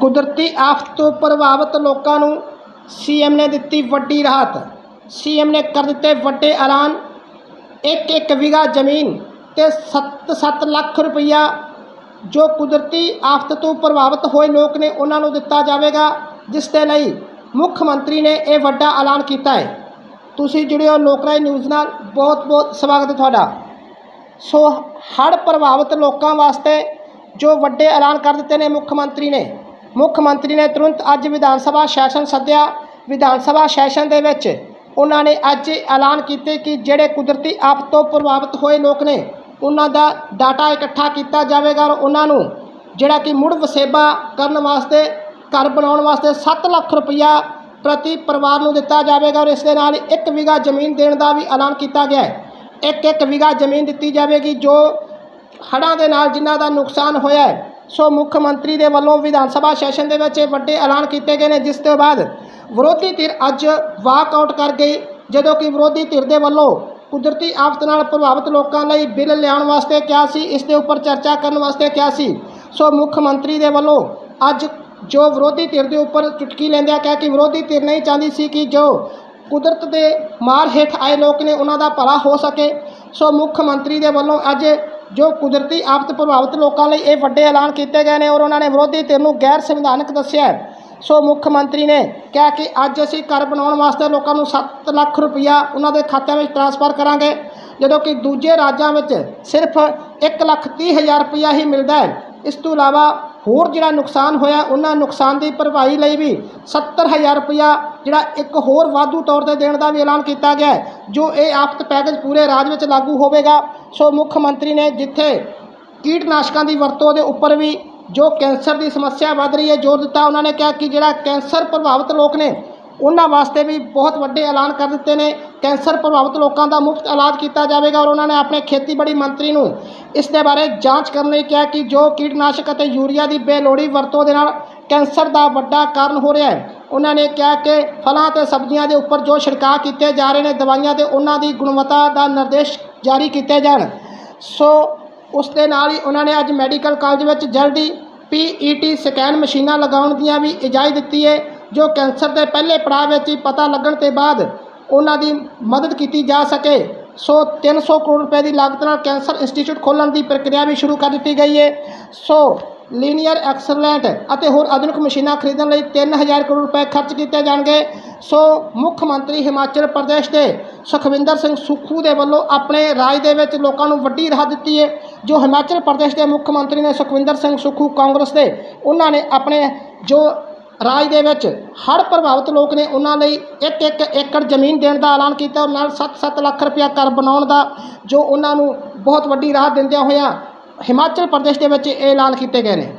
ਕੁਦਰਤੀ ਆਫਤ ਤੋਂ ਪ੍ਰਭਾਵਿਤ ਲੋਕਾਂ ਨੂੰ ਸੀਐਮ ਨੇ ਦਿੱਤੀ ਵੱਡੀ ਰਾਹਤ। ਸੀਐਮ ਨੇ ਕਰ ਦਿੱਤੇ ਵੱਡੇ ਐਲਾਨ। ਇੱਕ ਇੱਕ ਵਿਗਾ ਜ਼ਮੀਨ ਤੇ 7-7 ਲੱਖ ਰੁਪਈਆ ਜੋ ਕੁਦਰਤੀ ਆਫਤ ਤੋਂ ਪ੍ਰਭਾਵਿਤ ਹੋਏ ਲੋਕ ਨੇ ਉਹਨਾਂ ਨੂੰ ਦਿੱਤਾ ਜਾਵੇਗਾ, ਜਿਸ ਦੇ ਲਈ ਮੁੱਖ ਮੰਤਰੀ ਨੇ ਇਹ ਵੱਡਾ ਐਲਾਨ ਕੀਤਾ ਹੈ। ਤੁਸੀਂ ਜੁੜਿਓ ਲੋਕਰਾਜ ਨਿਊਜ਼ ਨਾਲ। ਬਹੁਤ ਬਹੁਤ ਸਵਾਗਤ ਹੈ ਤੁਹਾਡਾ। ਸੋ ਹੜ੍ਹ ਪ੍ਰਭਾਵਿਤ ਲੋਕਾਂ ਵਾਸਤੇ ਜੋ ਵੱਡੇ ਐਲਾਨ ਕਰ ਦਿੱਤੇ ਨੇ ਮੁੱਖ ਮੰਤਰੀ ਨੇ ਮੁੱਖ ਮੰਤਰੀ ਨੇ ਤੁਰੰਤ ਅੱਜ ਵਿਧਾਨ ਸਭਾ ਸੈਸ਼ਨ ਸੱਦਿਆ। ਵਿਧਾਨ ਸਭਾ ਸੈਸ਼ਨ ਦੇ ਵਿੱਚ ਉਹਨਾਂ ਨੇ ਅੱਜ ਐਲਾਨ ਕੀਤੇ ਕਿ ਜਿਹੜੇ ਕੁਦਰਤੀ ਆਫਤ ਤੋਂ ਪ੍ਰਭਾਵਿਤ ਹੋਏ ਲੋਕ ਨੇ, ਉਹਨਾਂ ਦਾ ਡਾਟਾ ਇਕੱਠਾ ਕੀਤਾ ਜਾਵੇਗਾ ਔਰ ਉਹਨਾਂ ਨੂੰ ਜਿਹੜਾ ਕਿ ਮੁੜ ਵਸੇਬਾ ਕਰਨ ਵਾਸਤੇ, ਘਰ ਬਣਾਉਣ ਵਾਸਤੇ 7 ਲੱਖ ਰੁਪਈਆ ਪ੍ਰਤੀ ਪਰਿਵਾਰ ਨੂੰ ਦਿੱਤਾ ਜਾਵੇਗਾ ਔਰ ਇਸ ਦੇ ਨਾਲ ਇੱਕ ਵਿਗਾ ਜ਼ਮੀਨ ਦੇਣ ਦਾ ਵੀ ਐਲਾਨ ਕੀਤਾ ਗਿਆ ਹੈ। ਇੱਕ ਇੱਕ ਵਿਗਾ ਜ਼ਮੀਨ ਦਿੱਤੀ ਜਾਵੇਗੀ ਜੋ ਹੜ੍ਹਾਂ ਦੇ ਨਾਲ ਜਿਨ੍ਹਾਂ ਦਾ ਨੁਕਸਾਨ ਹੋਇਆ ਹੈ ਸੋ ਮੁੱਖ ਮੰਤਰੀ ਦੇ ਵੱਲੋਂ ਵਿਧਾਨ ਸਭਾ ਸੈਸ਼ਨ ਦੇ ਵਿੱਚ ਇਹ ਵੱਡੇ ਐਲਾਨ ਕੀਤੇ ਗਏ ਨੇ, ਜਿਸ ਤੋਂ ਬਾਅਦ ਵਿਰੋਧੀ ਧਿਰ ਅੱਜ ਵਾਕ ਆਊਟ ਕਰ ਗਈ ਜਦੋਂ ਕਿ ਵਿਰੋਧੀ ਧਿਰ ਦੇ ਵੱਲੋਂ ਕੁਦਰਤੀ ਆਫਤ ਨਾਲ ਪ੍ਰਭਾਵਿਤ ਲੋਕਾਂ ਲਈ ਬਿੱਲ ਲਿਆਉਣ ਵਾਸਤੇ ਕਿਹਾ ਸੀ, ਇਸ ਦੇ ਉੱਪਰ ਚਰਚਾ ਕਰਨ ਵਾਸਤੇ ਕਿਹਾ ਸੀ। ਸੋ ਮੁੱਖ ਮੰਤਰੀ ਦੇ ਵੱਲੋਂ ਅੱਜ ਜੋ ਵਿਰੋਧੀ ਧਿਰ ਦੇ ਉੱਪਰ ਚੁਟਕੀ ਲੈਂਦਿਆਂ ਕਿਹਾ ਕਿ ਵਿਰੋਧੀ ਧਿਰ ਨਹੀਂ ਚਾਹੁੰਦੀ ਸੀ ਕਿ ਜੋ ਕੁਦਰਤ ਦੇ ਮਾਰ ਹੇਠ ਆਏ ਲੋਕ ਨੇ, ਉਹਨਾਂ ਦਾ ਭਲਾ ਹੋ ਸਕੇ। ਸੋ ਮੁੱਖ ਮੰਤਰੀ ਦੇ ਵੱਲੋਂ ਅੱਜ ਜੋ ਕੁਦਰਤੀ ਆਫਤ ਪ੍ਰਭਾਵਿਤ ਲੋਕਾਂ ਲਈ ਇਹ ਵੱਡੇ ਐਲਾਨ ਕੀਤੇ ਗਏ ਨੇ ਔਰ ਉਹਨਾਂ ਨੇ ਵਿਰੋਧੀ ਧਿਰ ਨੂੰ ਗੈਰ ਸੰਵਿਧਾਨਕ ਦੱਸਿਆ ਸੋ ਮੁੱਖ ਮੰਤਰੀ ਨੇ ਕਿਹਾ ਕਿ ਅੱਜ ਅਸੀਂ ਘਰ ਬਣਾਉਣ ਵਾਸਤੇ ਲੋਕਾਂ ਨੂੰ 7 ਲੱਖ ਰੁਪਈਆ ਉਹਨਾਂ ਦੇ ਖਾਤਿਆਂ ਵਿੱਚ ਟ੍ਰਾਂਸਫਰ ਕਰਾਂਗੇ, ਜਦੋਂ ਕਿ ਦੂਜੇ ਰਾਜਾਂ ਵਿੱਚ ਸਿਰਫ 1 ਲੱਖ ਤੀਹ ਹਜ਼ਾਰ ਰੁਪਈਆ ਹੀ ਮਿਲਦਾ ਹੈ। ਇਸ ਤੋਂ ਇਲਾਵਾ ਹੋਰ ਜਿਹੜਾ ਨੁਕਸਾਨ ਹੋਇਆ, ਉਹਨਾਂ ਨੁਕਸਾਨ ਦੀ ਭਰਪਾਈ ਲਈ ਵੀ 70000 ਰੁਪਇਆ ਜਿਹੜਾ ਇੱਕ ਹੋਰ ਵਾਧੂ ਤੌਰ ਤੇ ਦੇਣ ਦਾ ਵੀ ਐਲਾਨ ਕੀਤਾ ਗਿਆ ਜੋ ਇਹ ਆਫਤ ਪੈਕੇਜ ਪੂਰੇ ਰਾਜ ਵਿੱਚ ਲਾਗੂ ਹੋਵੇਗਾ। ਸੋ ਮੁੱਖ ਮੰਤਰੀ ਨੇ ਜਿੱਥੇ ਕੀਟਨਾਸ਼ਕਾਂ ਦੀ ਵਰਤੋਂ ਦੇ ਉੱਪਰ ਵੀ ਜੋ ਕੈਂਸਰ ਦੀ ਸਮੱਸਿਆ ਵੱਧ ਰਹੀ ਹੈ, ਜ਼ੋਰ ਦਿੱਤਾ, ਉਹਨਾਂ ਨੇ ਕਿਹਾ ਕਿ ਜਿਹੜਾ ਕੈਂਸਰ ਪ੍ਰਭਾਵਿਤ ਲੋਕ ਨੇ, ਉਹਨਾਂ ਵਾਸਤੇ ਵੀ ਬਹੁਤ ਵੱਡੇ ਐਲਾਨ ਕਰ ਦਿੱਤੇ ਨੇ। ਕੈਂਸਰ ਪ੍ਰਭਾਵਿਤ ਲੋਕਾਂ ਦਾ ਮੁਫਤ ਇਲਾਜ ਕੀਤਾ ਜਾਵੇਗਾ ਔਰ ਉਹਨਾਂ ਨੇ ਆਪਣੇ ਖੇਤੀਬਾੜੀ ਮੰਤਰੀ ਨੂੰ ਇਸ ਦੇ ਬਾਰੇ ਜਾਂਚ ਕਰਨ ਲਈ ਕਿਹਾ ਕਿ ਜੋ ਕੀਟਨਾਸ਼ਕ ਅਤੇ ਯੂਰੀਆ ਦੀ ਬੇਲੋੜੀ ਵਰਤੋਂ ਦੇ ਨਾਲ ਕੈਂਸਰ ਦਾ ਵੱਡਾ ਕਾਰਨ ਹੋ ਰਿਹਾ ਹੈ, ਉਹਨਾਂ ਨੇ ਕਿਹਾ ਕਿ ਫਲਾਂ ਤੇ ਸਬਜ਼ੀਆਂ ਦੇ ਉੱਪਰ ਜੋ ਛਿੜਕਾਅ ਕੀਤੇ ਜਾ ਰਹੇ ਨੇ, ਦਵਾਈਆਂ ਦੇ, ਉਹਨਾਂ ਦੀ ਗੁਣਵੱਤਾ ਦਾ ਨਿਰਦੇਸ਼ ਜਾਰੀ ਕੀਤੇ ਜਾਣ। ਸੋ ਉਸ ਦੇ ਨਾਲ ਹੀ ਉਹਨਾਂ ਨੇ ਅੱਜ ਮੈਡੀਕਲ ਕਾਲਜ ਵਿੱਚ ਜਲਦੀ ਪੀਈਟੀ ਸਕੈਨ ਮਸ਼ੀਨਾਂ ਲਗਾਉਣ ਦੀਆਂ ਵੀ ਇਜਾਜ਼ਤ ਦਿੱਤੀ ਹੈ ਜੋ ਕੈਂਸਰ ਦੇ ਪਹਿਲੇ ਪੜਾਅ ਵਿੱਚ ਹੀ ਪਤਾ ਲੱਗਣ ਤੇ ਬਾਅਦ ਉਹਨਾਂ ਦੀ ਮਦਦ ਕੀਤੀ ਜਾ ਸਕੇ। ਸੋ 300 ਕਰੋੜ ਰੁਪਏ ਦੀ ਲਾਗਤ ਨਾਲ ਕੈਂਸਰ ਇੰਸਟੀਚਿਊਟ ਖੋਲ੍ਹਣ ਦੀ ਪ੍ਰਕਿਰਿਆ ਵੀ ਸ਼ੁਰੂ ਕਰ ਦਿੱਤੀ ਗਈ ਹੈ ਸੋ ਲੀਨੀਅਰ ਐਕਸਲੈਂਟ ਅਤੇ ਹੋਰ ਆਧੁਨਿਕ ਮਸ਼ੀਨਾਂ ਖਰੀਦਣ ਲਈ 3000 ਕਰੋੜ ਰੁਪਏ ਖਰਚ ਕੀਤੇ ਜਾਣਗੇ। ਸੋ ਮੁੱਖ ਮੰਤਰੀ ਹਿਮਾਚਲ ਪ੍ਰਦੇਸ਼ ਦੇ ਸੁਖਵਿੰਦਰ ਸਿੰਘ ਸੁੱਖੂ ਦੇ ਵੱਲੋਂ ਆਪਣੇ ਰਾਜ ਦੇ ਵਿੱਚ ਲੋਕਾਂ ਨੂੰ ਵੱਡੀ ਰਾਹਤ ਦਿੱਤੀ ਹੈ ਜੋ ਹਿਮਾਚਲ ਪ੍ਰਦੇਸ਼ ਦੇ ਮੁੱਖ ਮੰਤਰੀ ਨੇ ਸੁਖਵਿੰਦਰ ਸਿੰਘ ਸੁੱਖੂ, ਕਾਂਗਰਸ ਦੇ। ਉਹਨਾਂ ਨੇ ਆਪਣੇ ਜੋ ਰਾਜ ਦੇ ਵਿੱਚ ਹੜ੍ਹ ਪ੍ਰਭਾਵਿਤ ਲੋਕ ਨੇ, ਉਹਨਾਂ ਲਈ ਇੱਕ ਇੱਕ ਏਕੜ ਜ਼ਮੀਨ ਦੇਣ ਦਾ ਐਲਾਨ ਕੀਤਾ। ਔਰ ਨਾਲ 7-7 ਲੱਖ ਰੁਪਇਆ ਘਰ ਬਣਾਉਣ ਦਾ, ਜੋ ਉਹਨਾਂ ਨੂੰ ਬਹੁਤ ਵੱਡੀ ਰਾਹਤ ਦਿੰਦਿਆਂ ਹੋਇਆਂ ਹਿਮਾਚਲ ਪ੍ਰਦੇਸ਼ ਦੇ ਵਿੱਚ ਇਹ ਐਲਾਨ ਕੀਤੇ ਗਏ ਨੇ।